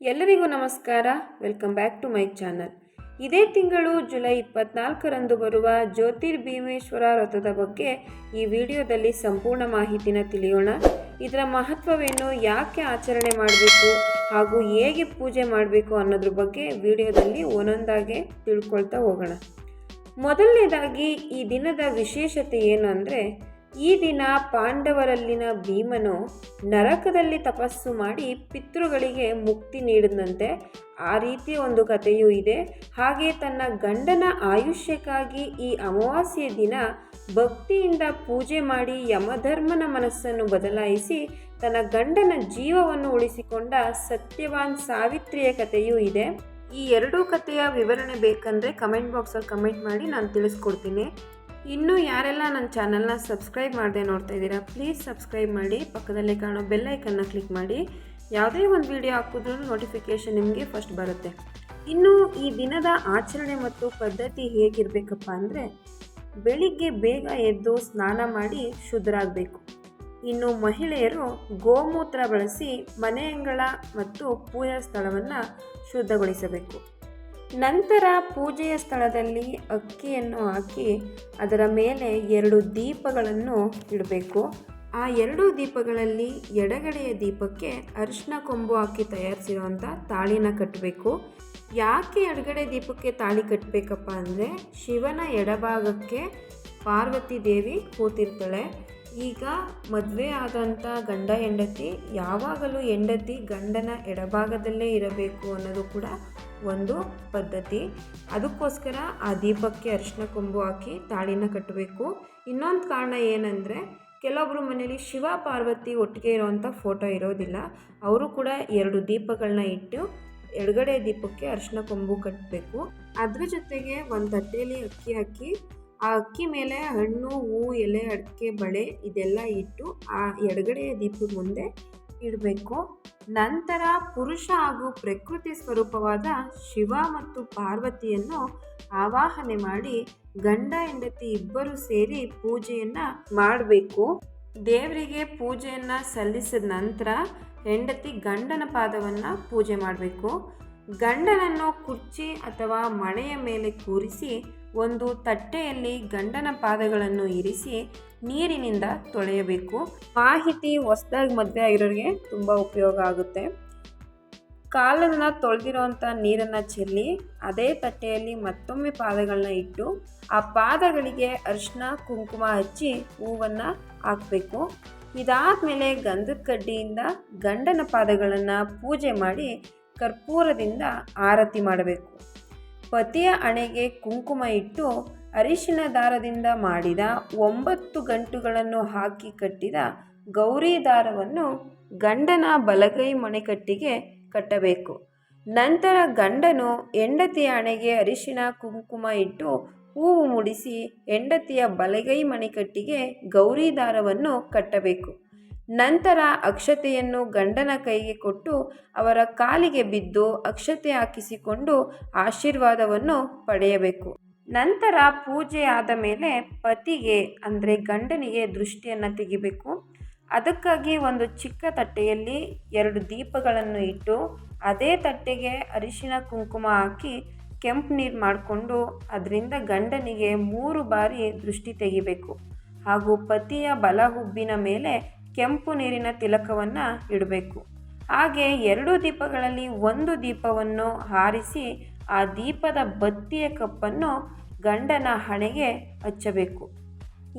ಎಲ್ಲರಿಗೂ ನಮಸ್ಕಾರ. Welcome back to my channel ಇದೇ ತಿಂಗಳು ಜುಲೈ ಇಪ್ಪತ್ನಾಲ್ಕರಂದು ಬರುವ ಜ್ಯೋತಿರ್ಭೀಮೇಶ್ವರ ವ್ರತದ ಬಗ್ಗೆ ಈ ವಿಡಿಯೋದಲ್ಲಿ ಸಂಪೂರ್ಣ ಮಾಹಿತಿನ ತಿಳಿಯೋಣ. ಇದರ ಮಹತ್ವವೇನು, ಯಾಕೆ ಆಚರಣೆ ಮಾಡಬೇಕು, ಹಾಗೂ ಹೇಗೆ ಪೂಜೆ ಮಾಡಬೇಕು ಅನ್ನೋದ್ರ ಬಗ್ಗೆ ವಿಡಿಯೋದಲ್ಲಿ ಒಂದೊಂದಾಗೆ ತಿಳ್ಕೊಳ್ತಾ ಹೋಗೋಣ. ಮೊದಲನೇದಾಗಿ ಈ ದಿನದ ವಿಶೇಷತೆ ಏನು ಅಂದರೆ ಈ ದಿನ ಪಾಂಡವರಲ್ಲಿನ ಭೀಮನು ನರಕದಲ್ಲಿ ತಪಸ್ಸು ಮಾಡಿ ಪಿತೃಗಳಿಗೆ ಮುಕ್ತಿ ನೀಡಿದಂತೆ ಆ ರೀತಿಯ ಒಂದು ಕಥೆಯೂ ಇದೆ. ಹಾಗೆ ತನ್ನ ಗಂಡನ ಆಯುಷ್ಯಕ್ಕಾಗಿ ಈ ಅಮಾವಾಸ್ಯೆ ದಿನ ಭಕ್ತಿಯಿಂದ ಪೂಜೆ ಮಾಡಿ ಯಮಧರ್ಮನ ಮನಸ್ಸನ್ನು ಬದಲಾಯಿಸಿ ತನ್ನ ಗಂಡನ ಜೀವವನ್ನು ಉಳಿಸಿಕೊಂಡ ಸತ್ಯವಾನ್ ಸಾವಿತ್ರಿಯ ಕಥೆಯೂ ಇದೆ. ಈ ಎರಡೂ ಕಥೆಯ ವಿವರಣೆ ಬೇಕಂದರೆ ಕಮೆಂಟ್ ಬಾಕ್ಸಲ್ಲಿ ಕಮೆಂಟ್ ಮಾಡಿ ನಾನು ತಿಳಿಸ್ಕೊಡ್ತೀನಿ. ಇನ್ನೂ ಯಾರೆಲ್ಲ ನನ್ನ ಚಾನಲ್ನ ಸಬ್ಸ್ಕ್ರೈಬ್ ಮಾಡದೆ ನೋಡ್ತಾ ಇದ್ದೀರಾ ಪ್ಲೀಸ್ ಸಬ್ಸ್ಕ್ರೈಬ್ ಮಾಡಿ, ಪಕ್ಕದಲ್ಲಿ ಕಾಣೋ ಬೆಲ್ಲೈಕನ್ನ ಕ್ಲಿಕ್ ಮಾಡಿ. ಯಾವುದೇ ಒಂದು ವಿಡಿಯೋ ಹಾಕಿದ್ರೂ ನೋಟಿಫಿಕೇಷನ್ ನಿಮಗೆ ಫಸ್ಟ್ ಬರುತ್ತೆ. ಇನ್ನು ಈ ದಿನದ ಆಚರಣೆ ಮತ್ತು ಪದ್ಧತಿ ಹೇಗಿರಬೇಕಪ್ಪ ಅಂದರೆ, ಬೆಳಿಗ್ಗೆ ಬೇಗ ಎದ್ದು ಸ್ನಾನ ಮಾಡಿ ಶುದ್ಧರಾಗಬೇಕು ಇನ್ನು ಮಹಿಳೆಯರು ಗೋಮೂತ್ರ ಬಳಸಿ ಮನೆ ಅಂಗಳ ಮತ್ತು ಪೂಜಾ ಸ್ಥಳವನ್ನು ಶುದ್ಧಗೊಳಿಸಬೇಕು. ನಂತರ ಪೂಜೆಯ ಸ್ಥಳದಲ್ಲಿ ಅಕ್ಕಿಯನ್ನು ಹಾಕಿ ಅದರ ಮೇಲೆ ಎರಡು ದೀಪಗಳನ್ನು ಇಡಬೇಕು. ಆ ಎರಡು ದೀಪಗಳಲ್ಲಿ ಎಡಗಡೆಯ ದೀಪಕ್ಕೆ ಅರಿಶಿನ ಕೊಂಬು ಹಾಕಿ ತಯಾರಿಸಿರುವಂಥ ತಾಳಿನ ಕಟ್ಟಬೇಕು. ಯಾಕೆ ಎಡಗಡೆ ದೀಪಕ್ಕೆ ತಾಳಿ ಕಟ್ಟಬೇಕಪ್ಪ ಅಂದರೆ ಶಿವನ ಎಡಭಾಗಕ್ಕೆ ಪಾರ್ವತಿ ದೇವಿ ಕೂತಿರ್ತಾಳೆ. ಈಗ ಮದುವೆ ಆದಂಥ ಗಂಡ ಹೆಂಡತಿ ಯಾವಾಗಲೂ ಹೆಂಡತಿ ಗಂಡನ ಎಡಭಾಗದಲ್ಲೇ ಇರಬೇಕು ಅನ್ನೋದು ಕೂಡ ಒಂದು ಪದ್ಧತಿ. ಅದಕ್ಕೋಸ್ಕರ ಆ ದೀಪಕ್ಕೆ ಅರಿಶಿನ ಕೊಂಬು ಹಾಕಿ ತಾಳಿನ ಕಟ್ಟಬೇಕು. ಇನ್ನೊಂದು ಕಾರಣ ಏನಂದರೆ ಕೆಲವೊಬ್ಬರು ಮನೇಲಿ ಶಿವ ಪಾರ್ವತಿ ಒಟ್ಟಿಗೆ ಇರೋವಂಥ ಫೋಟೋ ಇರೋದಿಲ್ಲ. ಅವರು ಕೂಡ ಎರಡು ದೀಪಗಳನ್ನ ಇಟ್ಟು ಎಡಗಡೆ ದೀಪಕ್ಕೆ ಅರಿಶಿನ ಕೊಂಬು ಕಟ್ಟಬೇಕು. ಅದ್ರ ಜೊತೆಗೆ ಒಂದು ತಟ್ಟೆಯಲ್ಲಿ ಅಕ್ಕಿ ಹಾಕಿ, ಆ ಅಕ್ಕಿ ಮೇಲೆ ಹಣ್ಣು ಹೂವು ಎಲೆ, ಅಡಿಕೆ, ಬಳೆ ಇದೆಲ್ಲ ಇಟ್ಟು ಆ ಎಡಗಡೆಯ ದೀಪದ ಮುಂದೆ ಇಡಬೇಕು. ನಂತರ ಪುರುಷ ಹಾಗೂ ಪ್ರಕೃತಿ ಸ್ವರೂಪವಾದ ಶಿವ ಮತ್ತು ಪಾರ್ವತಿಯನ್ನು ಆವಾಹನೆ ಮಾಡಿ ಗಂಡ, ಹೆಂಡತಿ ಇಬ್ಬರು ಸೇರಿ ಪೂಜೆಯನ್ನು ಮಾಡಬೇಕು. ದೇವರಿಗೆ ಪೂಜೆಯನ್ನು ಸಲ್ಲಿಸಿದ ನಂತರ ಹೆಂಡತಿ ಗಂಡನ ಪಾದವನ್ನು ಪೂಜೆ ಮಾಡಬೇಕು. ಗಂಡನನ್ನು ಕುರ್ಚಿ ಅಥವಾ ಮಣೆಯ ಮೇಲೆ ಕೂರಿಸಿ ಒಂದು ತಟ್ಟೆಯಲ್ಲಿ ಗಂಡನ ಪಾದಗಳನ್ನು ಇರಿಸಿ ನೀರಿನಿಂದ ತೊಳೆಯಬೇಕು. ಮಾಹಿತಿ ಹೊಸದಾಗಿ ಮದುವೆ ಆಗಿರೋರಿಗೆ ತುಂಬ ಉಪಯೋಗ ಆಗುತ್ತೆ. ಕಾಲನ್ನು ತೊಳೆದಿರೋವಂಥ ನೀರನ್ನು ಚೆಲ್ಲಿ ಅದೇ ತಟ್ಟೆಯಲ್ಲಿ ಮತ್ತೊಮ್ಮೆ ಪಾದಗಳನ್ನ ಇಟ್ಟು ಆ ಪಾದಗಳಿಗೆ ಅರಿಶಿನ ಕುಂಕುಮ ಹಚ್ಚಿ ಹೂವನ್ನು ಹಾಕಬೇಕು. ಇದಾದಮೇಲೆ ಗಂಧದ ಕಡ್ಡಿಯಿಂದ ಗಂಡನ ಪಾದಗಳನ್ನು ಪೂಜೆ ಮಾಡಿ ಕರ್ಪೂರದಿಂದ ಆರತಿ ಮಾಡಬೇಕು. ಪತಿಯ ಅಣೆಗೆ ಕುಂಕುಮ ಇಟ್ಟು ಅರಿಶಿನ ದಾರದಿಂದ ಮಾಡಿದ ಒಂಬತ್ತು ಗಂಟುಗಳನ್ನು ಹಾಕಿ ಕಟ್ಟಿದ ಗೌರಿ ದಾರವನ್ನು ಗಂಡನ ಬಲಗೈ ಮಣೆಕಟ್ಟಿಗೆ ಕಟ್ಟಬೇಕು. ನಂತರ ಗಂಡನು ಹೆಂಡತಿಯ ಅಣೆಗೆ ಅರಿಶಿನ ಕುಂಕುಮ ಇಟ್ಟು ಹೂವು ಮುಡಿಸಿ ಹೆಂಡತಿಯ ಬಲಗೈ ಮಣಿಕಟ್ಟಿಗೆ ಗೌರಿ ದಾರವನ್ನು ಕಟ್ಟಬೇಕು. ನಂತರ ಅಕ್ಷತೆಯನ್ನು ಗಂಡನ ಕೈಗೆ ಕೊಟ್ಟು ಅವರ ಕಾಲಿಗೆ ಬಿದ್ದು ಅಕ್ಷತೆ ಹಾಕಿಸಿಕೊಂಡು ಆಶೀರ್ವಾದವನ್ನು ಪಡೆಯಬೇಕು. ನಂತರ ಪೂಜೆ ಆದ ಮೇಲೆ ಪತಿಗೆ, ಅಂದರೆ ಗಂಡನಿಗೆ ದೃಷ್ಟಿಯನ್ನು ತೆಗಿಬೇಕು. ಅದಕ್ಕಾಗಿ ಒಂದು ಚಿಕ್ಕ ತಟ್ಟೆಯಲ್ಲಿ ಎರಡು ದೀಪಗಳನ್ನು ಇಟ್ಟು ಅದೇ ತಟ್ಟೆಗೆ ಅರಿಶಿನ ಕುಂಕುಮ ಹಾಕಿ ಕೆಂಪು ನೀರು ಮಾಡಿಕೊಂಡು ಅದರಿಂದ ಗಂಡನಿಗೆ ಮೂರು ಬಾರಿ ದೃಷ್ಟಿ ತೆಗಿಬೇಕು. ಹಾಗೂ ಪತಿಯ ಬಲ ಹುಬ್ಬಿನ ಮೇಲೆ ಕೆಂಪು ನೀರಿನ ತಿಲಕವನ್ನು ಇಡಬೇಕು. ಹಾಗೆ ಎರಡು ದೀಪಗಳಲ್ಲಿ ಒಂದು ದೀಪವನ್ನು ಹಾರಿಸಿ ಆ ದೀಪದ ಬತ್ತಿಯ ಕಪ್ಪನ್ನು ಗಂಡನ ಹಣೆಗೆ ಹಚ್ಚಬೇಕು.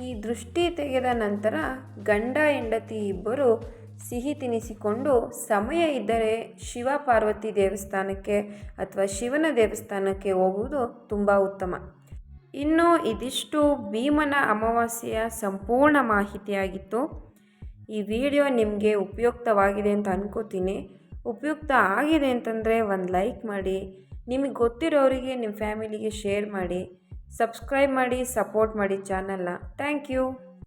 ಈ ದೃಷ್ಟಿ ತೆಗೆದ ನಂತರ ಗಂಡ ಹೆಂಡತಿ ಇಬ್ಬರು ಸಿಹಿ ತಿನಿಸಿಕೊಂಡು ಸಮಯ ಇದ್ದರೆ ಶಿವ ಪಾರ್ವತಿ ದೇವಸ್ಥಾನಕ್ಕೆ ಅಥವಾ ಶಿವನ ದೇವಸ್ಥಾನಕ್ಕೆ ಹೋಗುವುದು ತುಂಬ ಉತ್ತಮ. ಇನ್ನು ಇದಿಷ್ಟು ಭೀಮನ ಅಮಾವಾಸ್ಯೆಯ ಸಂಪೂರ್ಣ ಮಾಹಿತಿಯಾಗಿತ್ತು. ಈ ವಿಡಿಯೋ ನಿಮಗೆ ಉಪಯುಕ್ತವಾಗಿದೆ ಅಂತ ಅನ್ಕೋತೀನಿ. ಉಪಯುಕ್ತ ಆಗಿದೆ ಅಂತಂದರೆ ಒಂದು ಲೈಕ್ ಮಾಡಿ, ನಿಮಗೆ ಗೊತ್ತಿರೋರಿಗೆ ನಿಮ್ಮ ಫ್ಯಾಮಿಲಿಗೆ ಶೇರ್ ಮಾಡಿ, ಸಬ್ಸ್ಕ್ರೈಬ್ ಮಾಡಿ, ಸಪೋರ್ಟ್ ಮಾಡಿ ಚಾನಲ್ನ. Thank you.